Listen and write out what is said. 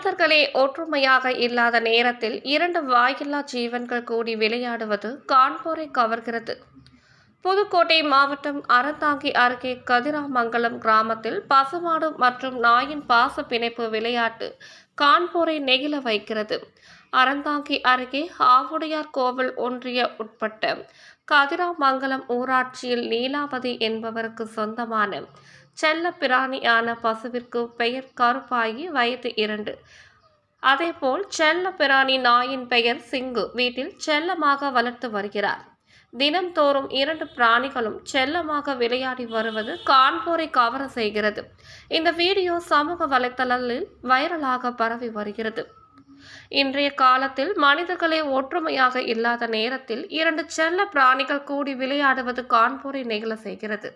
மனிதர்களே ஒற்றுமையாக இல்லாத நேரத்தில் இரண்டு வாயில்லா ஜீவன்கள் கூடி விளையாடுவது காண்போரை கவர்கிறது. புதுக்கோட்டை மாவட்டம் அறந்தாங்கி அருகே கதிராமங்கலம் கிராமத்தில் பசுமாடு மற்றும் நாயின் பாச பிணைப்பு விளையாட்டு காண்போரை நெகிழ வைக்கிறது. அறந்தாங்கி அருகே ஆவுடையார் கோவில் ஒன்றிய உட்பட்ட கதிராமங்கலம் ஊராட்சியில் நீலாவதி என்பவருக்கு சொந்தமான செல்ல பிராணியான பசுவிற்கு பெயர் கருப்பாயி வயது இரண்டு. அதேபோல் செல்ல பிராணி நாயின் பெயர் சிங்கு. வீட்டில் செல்லமாக வளர்த்து வருகிறார். தினம்தோறும் இரண்டு பிராணிகளும் செல்லமாக விளையாடி வருவது காண்போரை கவர செய்கிறது. இந்த வீடியோ சமூக வலைத்தளங்களில் வைரலாக பரவி வருகிறது. இன்றைய காலத்தில் மனிதர்களே ஒற்றுமையாக இல்லாத நேரத்தில் இரண்டு செல்ல பிராணிகள் கூடி விளையாடுவது காண்போரை நெகிழ செய்கிறது.